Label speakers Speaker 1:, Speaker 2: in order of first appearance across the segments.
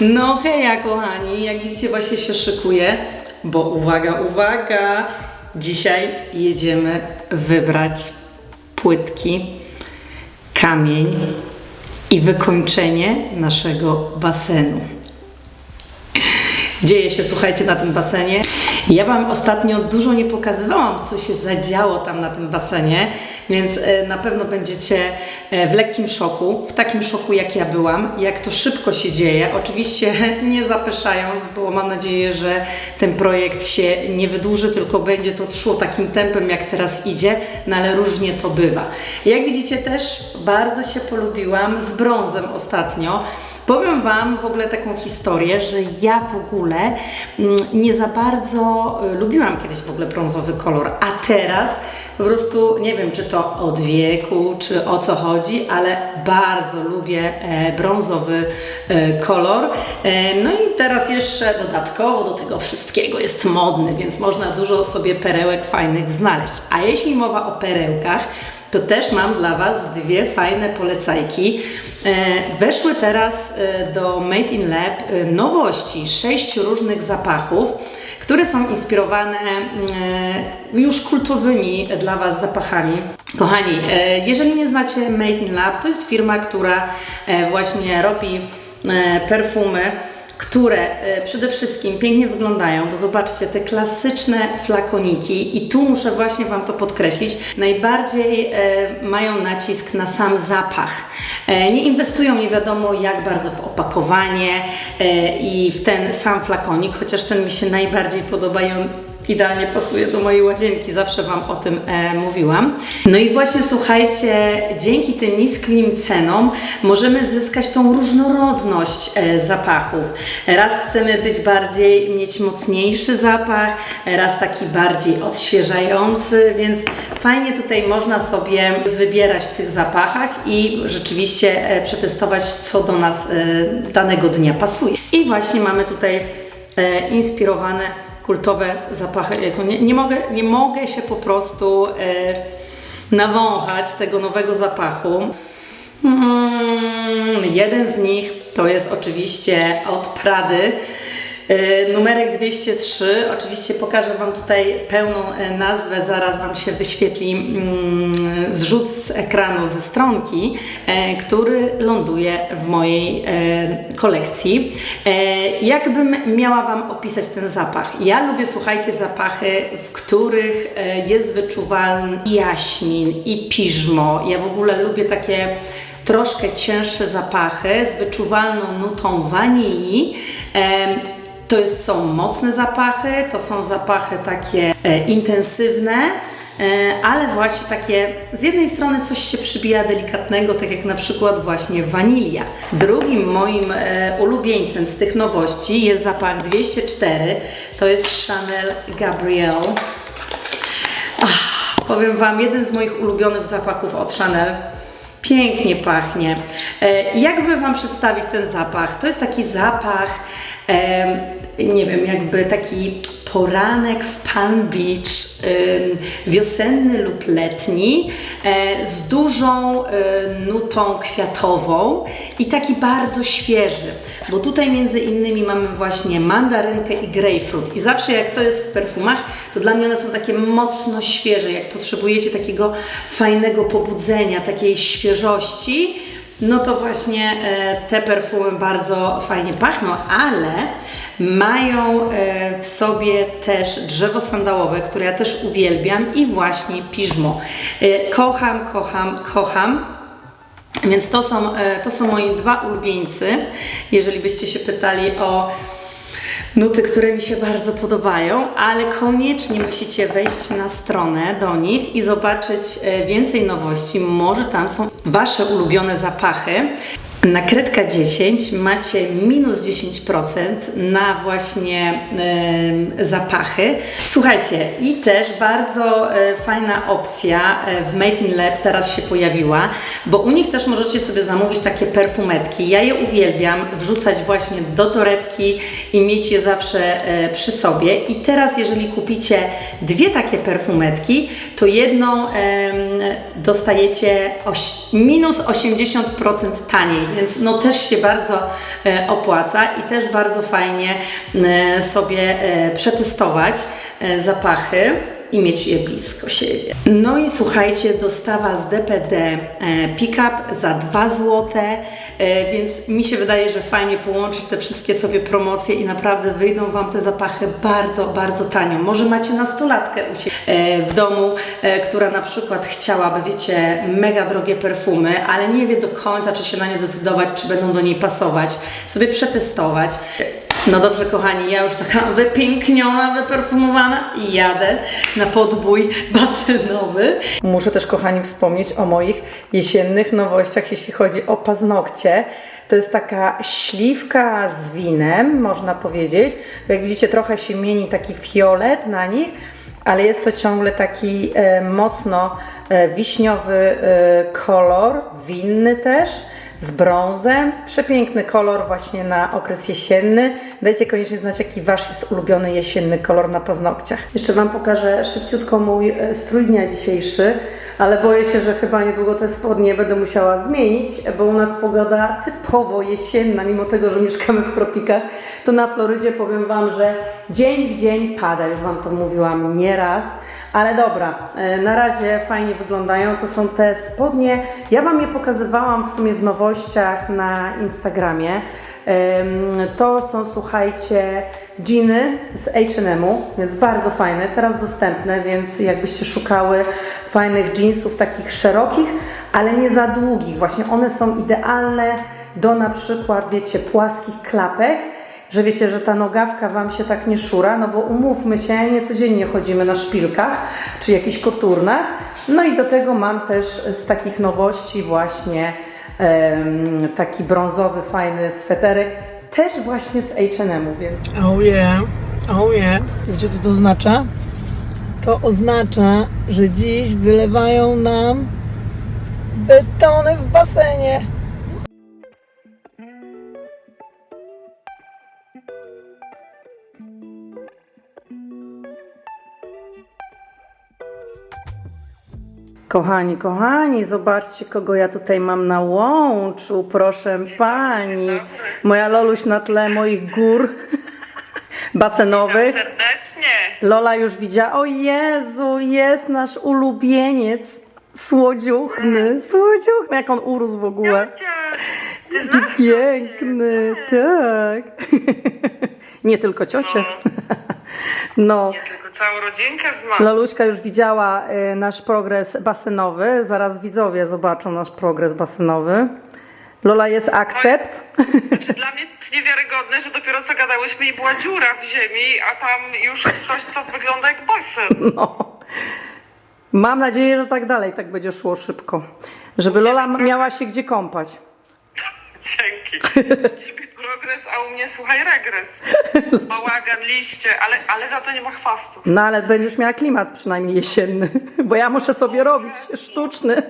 Speaker 1: No heja kochani, jak widzicie właśnie się szykuję, bo uwaga, uwaga, dzisiaj jedziemy wybrać płytki, kamień i wykończenie naszego basenu. Dzieje się, słuchajcie, na tym basenie. Ja Wam ostatnio dużo nie pokazywałam, co się zadziało tam na tym basenie, więc e, na pewno będziecie e, w lekkim szoku, w takim szoku jak ja byłam, jak to szybko się dzieje. Oczywiście nie zapeszając, bo mam nadzieję, że ten projekt się nie wydłuży, tylko będzie to szło takim tempem, jak teraz idzie, no ale różnie to bywa. Jak widzicie też bardzo się polubiłam z brązem ostatnio. Powiem Wam w ogóle taką historię, że ja w ogóle mm, nie za bardzo y, lubiłam kiedyś w ogóle brązowy kolor, a teraz po prostu nie wiem, czy to od wieku, czy o co chodzi, ale bardzo lubię e, brązowy e, kolor. E, no i teraz jeszcze dodatkowo do tego wszystkiego jest modny, więc można dużo sobie perełek fajnych znaleźć. A jeśli mowa o perełkach, to też mam dla Was dwie fajne polecajki. E, Weszły teraz e, do Made in Lab e, nowości, sześć różnych zapachów, które są inspirowane e, już kultowymi dla Was zapachami. Kochani, jeżeli nie znacie Made in Lab, to jest firma, która właśnie robi perfumy które e, przede wszystkim pięknie wyglądają, bo zobaczcie te klasyczne flakoniki i tu muszę właśnie Wam to podkreślić, najbardziej e, mają nacisk na sam zapach. E, nie inwestują nie wiadomo jak bardzo w opakowanie i w ten sam flakonik, chociaż ten mi się najbardziej podoba i on idealnie pasuje do mojej łazienki, zawsze Wam o tym e, mówiłam. No i właśnie słuchajcie, dzięki tym niskim cenom możemy zyskać tą różnorodność e, zapachów. Raz chcemy być bardziej, mieć mocniejszy zapach, raz taki bardziej odświeżający, więc fajnie tutaj można sobie wybierać w tych zapachach i rzeczywiście e, przetestować, co do nas e, danego dnia pasuje. I właśnie mamy tutaj e, inspirowane kultowe zapachy. Jako Nie, nie, mogę, nie mogę się po prostu e, nawąchać tego nowego zapachu. Mm, jeden z nich to jest oczywiście od Prady. E, Numerek 203. Oczywiście pokażę Wam tutaj pełną e, nazwę, zaraz Wam się wyświetli mm, zrzut z ekranu ze stronki, e, który ląduje w mojej kolekcji. Jakbym miała Wam opisać ten zapach? Ja lubię, słuchajcie, zapachy, w których jest wyczuwalny i jaśmin i piżmo. Ja w ogóle lubię takie troszkę cięższe zapachy z wyczuwalną nutą wanilii. To jest, są mocne zapachy, to są zapachy takie e, intensywne, e, ale właśnie takie z jednej strony coś się przybija delikatnego, tak jak na przykład właśnie wanilia. Drugim moim e, ulubieńcem z tych nowości jest zapach 204, to jest Chanel Gabrielle. Ach, powiem Wam, jeden z moich ulubionych zapachów od Chanel. Pięknie pachnie. E, Jak by Wam przedstawić ten zapach? To jest taki zapach, em, nie wiem, jakby taki poranek w Palm Beach, wiosenny lub letni, e, z dużą e, nutą kwiatową i taki bardzo świeży, bo tutaj między innymi mamy właśnie mandarynkę i grapefruit. I zawsze jak to jest w perfumach, to dla mnie one są takie mocno świeże, jak potrzebujecie takiego fajnego pobudzenia, takiej świeżości, no to właśnie e, te perfumy bardzo fajnie pachną, ale mają e, w sobie też drzewo sandałowe, które ja też uwielbiam i właśnie piżmo. E, kocham, kocham, kocham. Więc to są, e, to są moi dwa ulubieńcy. Jeżeli byście się pytali o nuty, które mi się bardzo podobają, ale koniecznie musicie wejść na stronę do nich i zobaczyć więcej nowości. Może tam są Wasze ulubione zapachy. Na Kredka 10 macie minus 10% na właśnie e, zapachy. Słuchajcie, i też bardzo e, fajna opcja e, w Made in Lab teraz się pojawiła, bo u nich też możecie sobie zamówić takie perfumetki. Ja je uwielbiam wrzucać właśnie do torebki i mieć je zawsze e, przy sobie. I teraz, jeżeli kupicie dwie takie perfumetki, to jedną em, dostajecie minus 80% taniej. Więc no też się bardzo e, opłaca i też bardzo fajnie e, sobie e, przetestować zapachy i mieć je blisko siebie. No i słuchajcie, dostawa z DPD e, Pickup za 2 zł, e, więc mi się wydaje, że fajnie połączyć te wszystkie sobie promocje i naprawdę wyjdą Wam te zapachy bardzo, bardzo tanio. Może macie nastolatkę u siebie e, w domu, która na przykład chciałaby, wiecie, mega drogie perfumy, ale nie wie do końca, czy się na nie zdecydować, czy będą do niej pasować, sobie przetestować. No dobrze, kochani, ja już taka wypiękniona, wyperfumowana i jadę na podbój basenowy. Muszę też, kochani, wspomnieć o moich jesiennych nowościach, jeśli chodzi o paznokcie. To jest taka śliwka z winem, można powiedzieć. Jak widzicie, trochę się mieni taki fiolet na nich, ale jest to ciągle taki e, mocno e, wiśniowy e, kolor, winny też z brązem. Przepiękny kolor właśnie na okres jesienny. Dajcie koniecznie znać, jaki Wasz jest ulubiony jesienny kolor na paznokciach. Jeszcze Wam pokażę szybciutko mój e, strój dnia dzisiejszy, ale boję się, że chyba niedługo te spodnie będę musiała zmienić, bo u nas pogoda typowo jesienna, mimo tego, że mieszkamy w tropikach, to na Florydzie powiem Wam, że dzień w dzień pada, już Wam to mówiłam nieraz. Ale dobra, e, na razie fajnie wyglądają. To są te spodnie. Ja Wam je pokazywałam w sumie w nowościach na Instagramie. To są, słuchajcie, jeany z H&M-u, więc bardzo fajne, teraz dostępne, więc jakbyście szukały fajnych jeansów takich szerokich, ale nie za długich. Właśnie one są idealne do na przykład, wiecie, płaskich klapek, że wiecie, że ta nogawka Wam się tak nie szura, no bo umówmy się, nie codziennie chodzimy na szpilkach czy jakichś koturnach. No i do tego mam też z takich nowości właśnie em, taki brązowy, fajny sweterek, też właśnie z H&M-u, więc...
Speaker 2: Oh yeah, oh yeah. Wiecie co to oznacza? To oznacza, że dziś wylewają nam betony w basenie.
Speaker 1: Kochani, kochani, zobaczcie, kogo ja tutaj mam na łączu, proszę pani. Moja Loluś na tle moich gór basenowych.
Speaker 3: serdecznie.
Speaker 1: Lola już widziała, o Jezu, jest nasz ulubieniec, słodziuchny, słodziuchny, jak on urósł w ogóle.
Speaker 3: Ty znasz
Speaker 1: piękny, tak. Nie tylko ciocie. No.
Speaker 3: Ja tylko całą rodzinkę znam.
Speaker 1: Loluśka już widziała y, nasz progres basenowy. Zaraz widzowie zobaczą nasz progres basenowy. Lola jest akcept.
Speaker 3: Dla mnie to niewiarygodne, że dopiero co gadałyśmy i była dziura w ziemi, a tam już coś, co wygląda jak basen.
Speaker 1: No. Mam nadzieję, że tak dalej tak będzie szło szybko. Żeby Lola miała się gdzie kąpać.
Speaker 3: Dzięki. Ciebie progres, a u mnie słuchaj regres. Bałagan, liście, ale, ale za to nie ma chwastów.
Speaker 1: No ale będziesz miała klimat przynajmniej jesienny, bo ja muszę sobie robić sztuczny.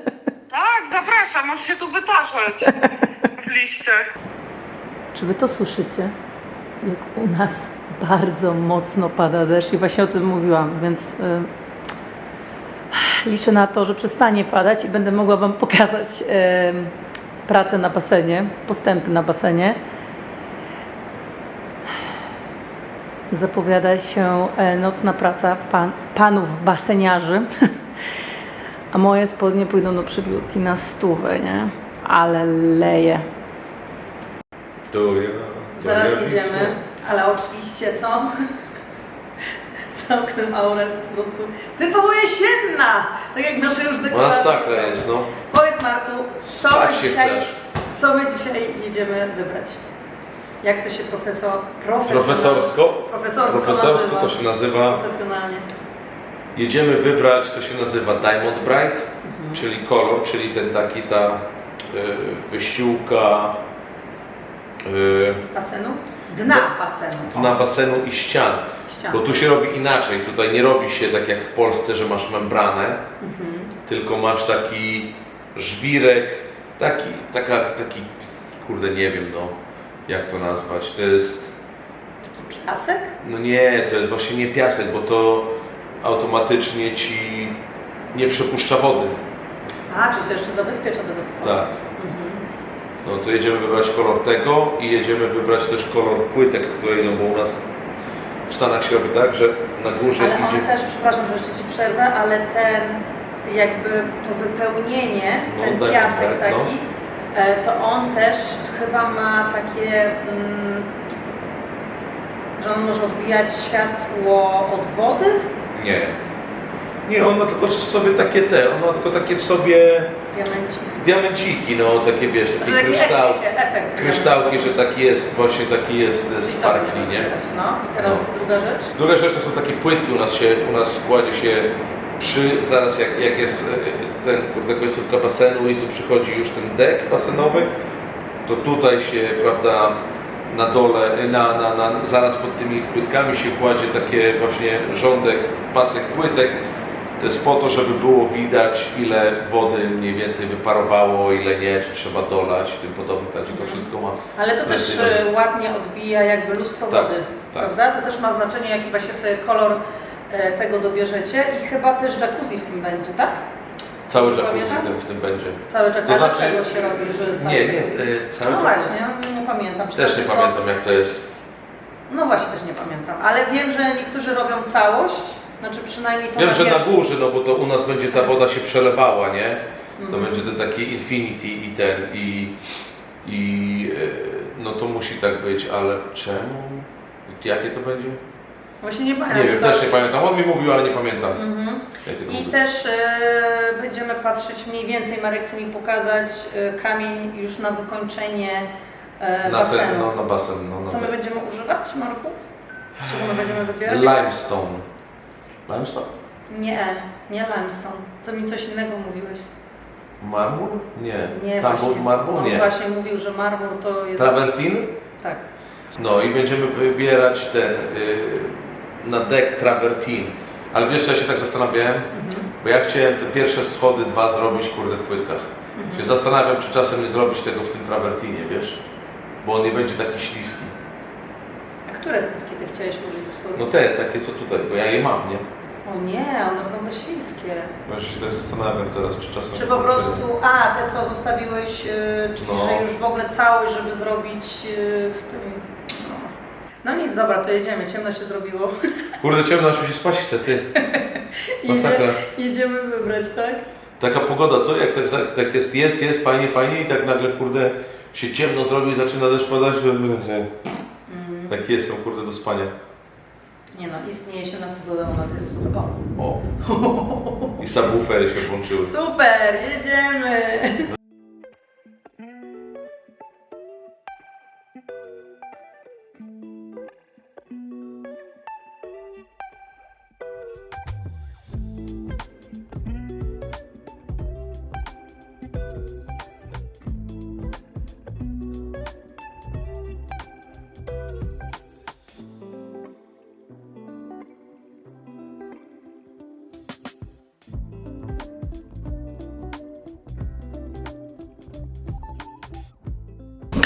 Speaker 3: Tak, zapraszam, możesz się tu wytaszać w liściach.
Speaker 1: Czy wy to słyszycie? Jak u nas bardzo mocno pada deszcz i właśnie o tym mówiłam, więc y, liczę na to, że przestanie padać i będę mogła Wam pokazać y, pracę na basenie, postępy na basenie. Zapowiada się e, nocna praca pan, panów baseniarzy, a moje spodnie pójdą do przybiórki na stówę, nie? Ale leje.
Speaker 4: To ja. to
Speaker 1: Zaraz
Speaker 4: ja
Speaker 1: jedziemy, ale oczywiście co? Aura jest po prostu typowo jesienna! Tak jak nasze już dekoracje.
Speaker 4: Masakra jest, no.
Speaker 1: Powiedz Marku, co my,
Speaker 4: Spać się
Speaker 1: dzisiaj,
Speaker 4: chcesz.
Speaker 1: co my dzisiaj jedziemy wybrać? Jak to się profesor, profesor,
Speaker 4: Profesorsko?
Speaker 1: profesorsko,
Speaker 4: Profesorsko
Speaker 1: nazywa?
Speaker 4: to się nazywa.
Speaker 1: Profesjonalnie.
Speaker 4: Jedziemy wybrać, to się nazywa Diamond Bright,
Speaker 1: Mhm.
Speaker 4: czyli kolor, czyli ten taki ta y, wyściółka y,
Speaker 1: Basenu? Dna
Speaker 4: No.
Speaker 1: basenu.
Speaker 4: na basenu i ścian.
Speaker 1: Ścian.
Speaker 4: Bo tu się robi inaczej. Tutaj nie robi się tak jak w Polsce, że masz membranę,
Speaker 1: Mhm.
Speaker 4: tylko masz taki żwirek, taki, taka, taki, kurde nie wiem no, jak to nazwać. To jest
Speaker 1: Piasek?
Speaker 4: No nie, to jest właśnie nie piasek, bo to automatycznie ci nie przepuszcza wody.
Speaker 1: A, czy to jeszcze zabezpiecza dodatkowo?
Speaker 4: Tak. no to jedziemy wybrać kolor tego i jedziemy wybrać też kolor płytek, które idą, bo u nas w Stanach się robi tak, że na górze
Speaker 1: Ale
Speaker 4: idzie...
Speaker 1: on też, przepraszam, że jeszcze Ci przerwę, ale ten jakby to wypełnienie,
Speaker 4: No,
Speaker 1: ten
Speaker 4: tak,
Speaker 1: piasek
Speaker 4: tak, no.
Speaker 1: taki, e, to on też chyba ma takie, mm, że on może odbijać światło od wody?
Speaker 4: Nie. Nie, on ma tylko w sobie takie te, on ma tylko takie w sobie
Speaker 1: Diamenci.
Speaker 4: diamenciki, no takie wiesz, takie
Speaker 1: Taki
Speaker 4: kryształki.
Speaker 1: efekt.
Speaker 4: Kryształki, że taki jest, właśnie taki jest e, sparkli, nie?
Speaker 1: No i teraz druga rzecz.
Speaker 4: Druga rzecz to są takie płytki u nas się, u nas kładzie się przy, zaraz jak, jak jest e, ten kurde końcówka basenu i tu przychodzi już ten dek basenowy, to tutaj się, prawda, na dole, e, na, na, na, zaraz pod tymi płytkami się kładzie takie właśnie rządek, pasek płytek. To jest po to, żeby było widać, ile wody mniej więcej wyparowało, ile nie, czy trzeba dolać i tym podobne. Także to wszystko ma.
Speaker 1: Ale to też e, ładnie odbija jakby lustro
Speaker 4: Tak,
Speaker 1: wody,
Speaker 4: tak.
Speaker 1: prawda? To też ma znaczenie, jaki właśnie sobie kolor tego dobierzecie i chyba też jacuzzi w tym będzie, tak?
Speaker 4: Cały jacuzzi w tym, w tym będzie.
Speaker 1: Cały jacuzzi.
Speaker 4: To znaczy-
Speaker 1: dlaczego się robi, że cały...
Speaker 4: Nie, nie, e, cały
Speaker 1: No właśnie, nie pamiętam. Czy
Speaker 4: Też nie
Speaker 1: tylko-
Speaker 4: pamiętam jak to jest.
Speaker 1: No właśnie, też nie pamiętam. Ale wiem, że niektórzy robią całość, znaczy przynajmniej to
Speaker 4: Wiem, że na górze, no bo to u nas będzie ta woda się przelewała, nie? To
Speaker 1: Mhm.
Speaker 4: będzie ten taki infinity i ten i, i e, no to musi tak być, ale czemu? Jakie to będzie?
Speaker 1: Właśnie nie pamiętam.
Speaker 4: Nie wiem, też nie pamiętam. On mi mówił, ale nie pamiętam.
Speaker 1: Mhm.
Speaker 4: Jakie to
Speaker 1: I też e, będziemy patrzeć mniej więcej, Marek chce mi pokazać e, kamień już na wykończenie e,
Speaker 4: Na
Speaker 1: basenu.
Speaker 4: ten, no na basen, no na
Speaker 1: Co my
Speaker 4: ten.
Speaker 1: będziemy używać, Marku? Czego my będziemy wybierać?
Speaker 4: Limestone. Limestone?
Speaker 1: Nie, nie limestone. To mi coś innego mówiłeś.
Speaker 4: Marmur? Nie.
Speaker 1: Nie,
Speaker 4: Tam
Speaker 1: właśnie.
Speaker 4: był marmur?
Speaker 1: On
Speaker 4: Nie.
Speaker 1: właśnie mówił, że marmur to jest...
Speaker 4: Travertin?
Speaker 1: Tak.
Speaker 4: No i będziemy wybierać ten y, na dek travertin. Ale wiesz co, ja się tak zastanawiałem, bo ja chciałem te pierwsze schody dwa zrobić kurde w płytkach. Się zastanawiam, czy czasem nie zrobić tego w tym travertinie, wiesz? Bo on nie będzie taki śliski.
Speaker 1: A które płytki ty chciałeś użyć do schodów?
Speaker 4: No te, takie co tutaj, bo ja je mam, nie?
Speaker 1: O nie, one będą za śliskie.
Speaker 4: Właśnie się tak zastanawiam teraz, czy czasem...
Speaker 1: Czy po prostu, a te co zostawiłeś, yy, czyli
Speaker 4: No.
Speaker 1: że już w ogóle całość, żeby zrobić yy, w tym... No. nic, dobra, to jedziemy, ciemno się zrobiło.
Speaker 4: Kurde, ciemno, aż mi się spać chce, ty. Masakra.
Speaker 1: jedziemy wybrać, tak?
Speaker 4: Taka pogoda, co? Jak tak, za- tak jest, jest, jest, fajnie, fajnie i tak nagle, kurde, się ciemno zrobi i zaczyna deszcz padać. Taki jestem, kurde, do spania.
Speaker 1: Nie no, istnieje się na pogodę, u nas jest super. O.
Speaker 4: O. I subwoofery się włączyły.
Speaker 1: Super, jedziemy!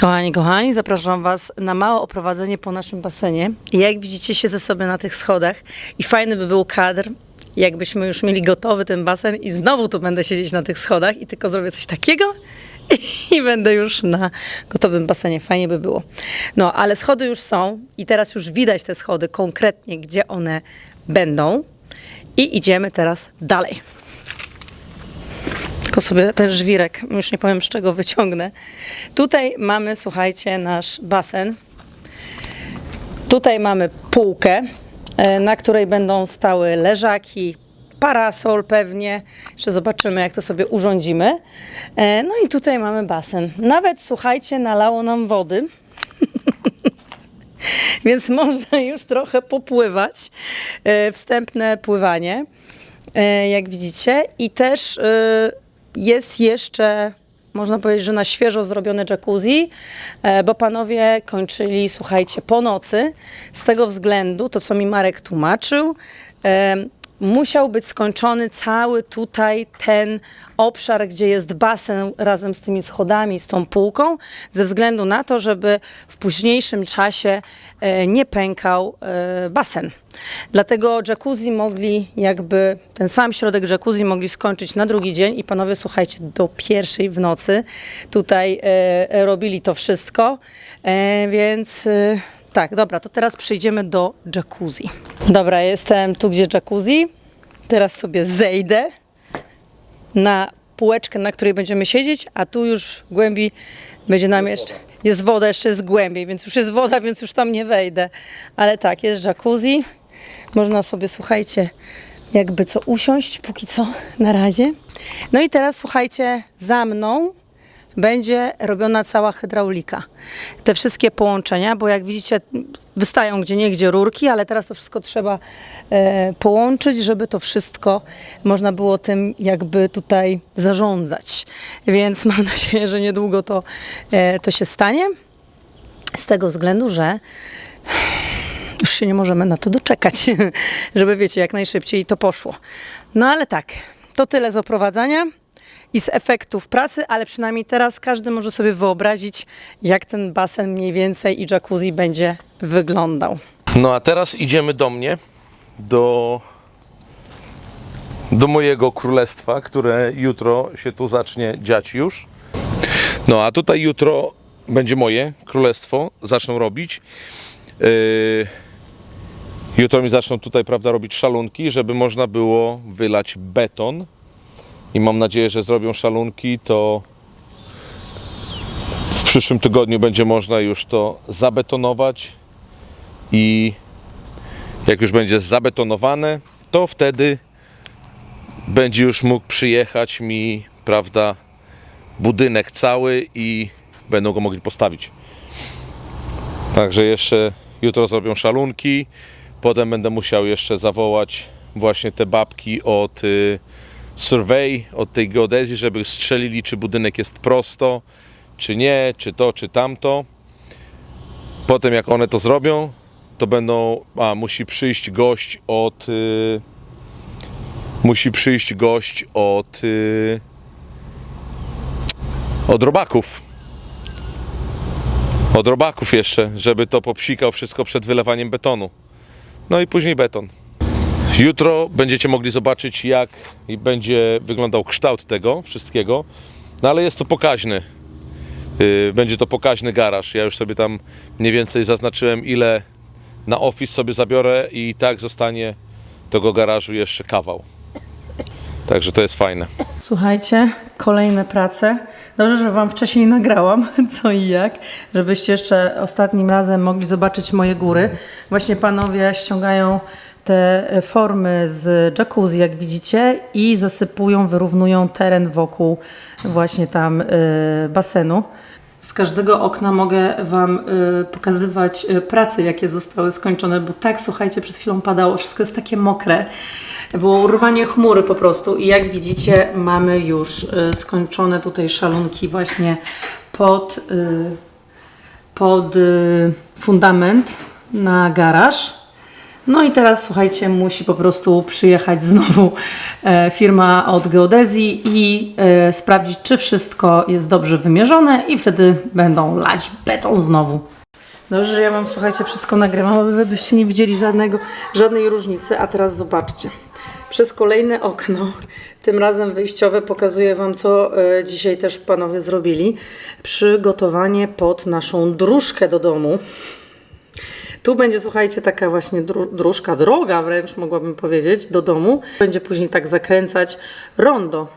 Speaker 1: Kochani, kochani, zapraszam Was na małe oprowadzenie po naszym basenie. Jak widzicie, siedzę sobie na tych schodach i fajny by był kadr, jakbyśmy już mieli gotowy ten basen i znowu tu będę siedzieć na tych schodach i tylko zrobię coś takiego i będę już na gotowym basenie. Fajnie by było. No, ale schody już są i teraz już widać te schody konkretnie, gdzie one będą. I idziemy teraz dalej. Tylko sobie ten żwirek, już nie powiem z czego wyciągnę. Tutaj mamy, słuchajcie, nasz basen. Tutaj mamy półkę, e, na której będą stały leżaki, parasol pewnie. Jeszcze zobaczymy, jak to sobie urządzimy. E, No i tutaj mamy basen. Nawet, słuchajcie, nalało nam wody. Więc można już trochę popływać. E, Wstępne pływanie, jak widzicie. I też jest jeszcze, można powiedzieć, że na świeżo zrobione jacuzzi, e, bo panowie kończyli, słuchajcie, po nocy. Z tego względu, to co mi Marek tłumaczył, musiał być skończony cały tutaj ten obszar, gdzie jest basen razem z tymi schodami, z tą półką, ze względu na to, żeby w późniejszym czasie e, nie pękał e, basen. Dlatego jacuzzi mogli jakby, ten sam środek jacuzzi mogli skończyć na drugi dzień i panowie, słuchajcie, do pierwszej w nocy tutaj e, robili to wszystko, więc... Tak, dobra, to teraz przejdziemy do jacuzzi. Dobra, jestem tu, gdzie jacuzzi. Teraz sobie zejdę na półeczkę, na której będziemy siedzieć, a tu już głębiej będzie nam jeszcze. Jest woda, jeszcze jest głębiej, więc już jest woda, więc już tam nie wejdę. Ale tak, jest jacuzzi. Można sobie, słuchajcie, jakby co usiąść, póki co na razie. No i teraz słuchajcie, za mną będzie robiona cała hydraulika. Te wszystkie połączenia, bo jak widzicie, wystają gdzie niegdzie rurki, ale teraz to wszystko trzeba e, połączyć, żeby to wszystko można było tym jakby tutaj zarządzać. Więc mam nadzieję, że niedługo to, e, to się stanie. Z tego względu, że już się nie możemy na to doczekać, żeby wiecie, jak najszybciej to poszło. No ale tak, to tyle z oprowadzania i z efektów pracy, ale przynajmniej teraz każdy może sobie wyobrazić, jak ten basen mniej więcej i jacuzzi będzie wyglądał.
Speaker 4: No a teraz idziemy do mnie, do, do mojego królestwa, które jutro się tu zacznie dziać już. No a tutaj jutro będzie moje królestwo, zaczną robić. Yy, jutro mi zaczną tutaj, prawda, robić szalunki, żeby można było wylać beton. I mam nadzieję, że zrobią szalunki, to w przyszłym tygodniu będzie można już to zabetonować i jak już będzie zabetonowane, to wtedy będzie już mógł przyjechać mi, prawda, budynek cały i będą go mogli postawić. Także jeszcze jutro zrobią szalunki, potem będę musiał jeszcze zawołać właśnie te babki od y, survey, od tej geodezji, żeby strzelili, czy budynek jest prosto, czy nie, czy to, czy tamto. Potem jak one to zrobią, to będą, a musi przyjść gość od y, musi przyjść gość od y, od robaków. Od robaków jeszcze, żeby to popsikał wszystko przed wylewaniem betonu. No i później beton jutro będziecie mogli zobaczyć jak będzie wyglądał kształt tego wszystkiego no ale jest to pokaźny Y, będzie to pokaźny garaż. Ja już sobie tam mniej więcej zaznaczyłem, ile na office sobie zabiorę i tak zostanie tego garażu jeszcze kawał. Także to jest fajne.
Speaker 1: Słuchajcie, kolejne prace. Dobrze, że Wam wcześniej nagrałam co i jak, żebyście jeszcze ostatnim razem mogli zobaczyć moje góry. Właśnie panowie ściągają te formy z jacuzzi, jak widzicie, i zasypują, wyrównują teren wokół właśnie tam y, basenu. Z każdego okna mogę Wam y, pokazywać prace, jakie zostały skończone, bo tak, słuchajcie, przed chwilą padało, wszystko jest takie mokre. Było urwanie chmury po prostu i jak widzicie mamy już skończone tutaj szalunki właśnie pod, pod fundament na garaż. No i teraz słuchajcie, musi po prostu przyjechać znowu e, firma od geodezji i e, sprawdzić, czy wszystko jest dobrze wymierzone i wtedy będą lać beton znowu. Dobrze, że ja mam, słuchajcie, wszystko nagrywam, aby wy byście nie widzieli żadnego, żadnej różnicy, a teraz zobaczcie. Przez kolejne okno, tym razem wyjściowe, pokazuję Wam, co e, dzisiaj też panowie zrobili. Przygotowanie pod naszą dróżkę do domu. Tu będzie, słuchajcie, taka właśnie dróżka, droga wręcz mogłabym powiedzieć, do domu. Będzie później tak zakręcać rondo,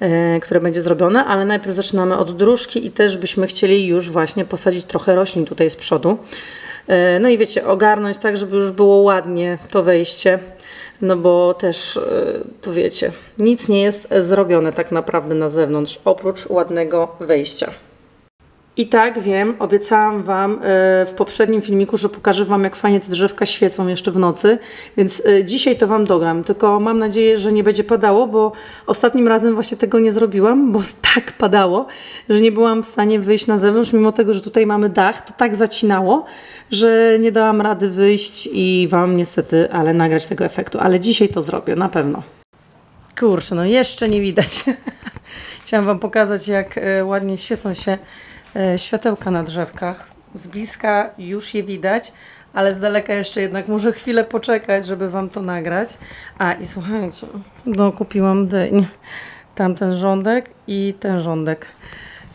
Speaker 1: e, które będzie zrobione, ale najpierw zaczynamy od dróżki i też byśmy chcieli już właśnie posadzić trochę roślin tutaj z przodu. E, no i wiecie, ogarnąć tak, żeby już było ładnie to wejście, no bo też, e, to wiecie, nic nie jest zrobione tak naprawdę na zewnątrz, oprócz ładnego wejścia. I tak wiem, obiecałam Wam e, w poprzednim filmiku, że pokażę Wam, jak fajnie te drzewka świecą jeszcze w nocy, więc e, dzisiaj to Wam dogram. Tylko mam nadzieję, że nie będzie padało, bo ostatnim razem właśnie tego nie zrobiłam, bo tak padało, że nie byłam w stanie wyjść na zewnątrz, mimo tego, że tutaj mamy dach, to tak zacinało, że nie dałam rady wyjść i Wam niestety, ale nagrać tego efektu. Ale dzisiaj to zrobię, na pewno. Kurczę, no jeszcze nie widać. Chciałam Wam pokazać, jak e, ładnie świecą się światełka na drzewkach. Z bliska już je widać, ale z daleka jeszcze jednak muszę chwilę poczekać, żeby Wam to nagrać. A i słuchajcie, no kupiłam dyń. Tamten rządek i ten rządek.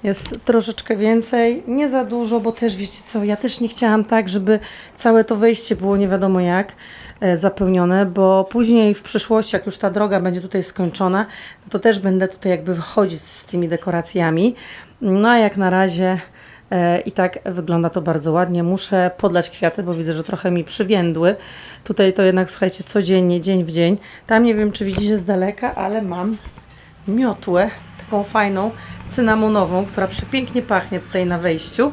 Speaker 1: Jest troszeczkę więcej, nie za dużo, bo też wiecie co, ja też nie chciałam tak, żeby całe to wejście było nie wiadomo jak e, zapełnione, bo później w przyszłości, jak już ta droga będzie tutaj skończona, to też będę tutaj jakby wychodzić z tymi dekoracjami. No a jak na razie e, i tak wygląda to bardzo ładnie. Muszę podlać kwiaty, bo widzę, że trochę mi przywiędły. Tutaj to jednak słuchajcie, codziennie, dzień w dzień. Tam nie wiem, czy widzicie z daleka, ale mam miotłę, taką fajną, cynamonową, która przepięknie pachnie tutaj na wejściu.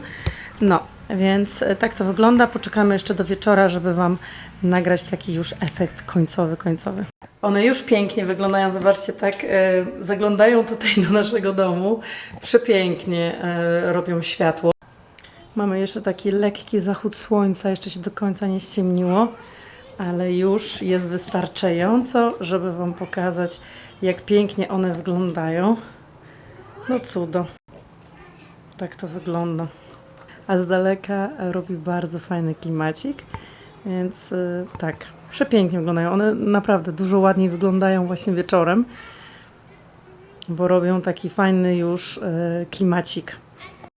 Speaker 1: No, więc e, tak to wygląda. Poczekamy jeszcze do wieczora, żeby Wam nagrać taki już efekt końcowy, końcowy. One już pięknie wyglądają, zobaczcie, tak e, zaglądają tutaj do naszego domu. Przepięknie e, robią światło. Mamy jeszcze taki lekki zachód słońca, jeszcze się do końca nie ściemniło, ale już jest wystarczająco, żeby Wam pokazać, jak pięknie one wyglądają. No cudo. Tak to wygląda. A z daleka robi bardzo fajny klimacik, więc y, tak, przepięknie wyglądają. One naprawdę dużo ładniej wyglądają właśnie wieczorem, bo robią taki fajny już y, klimacik.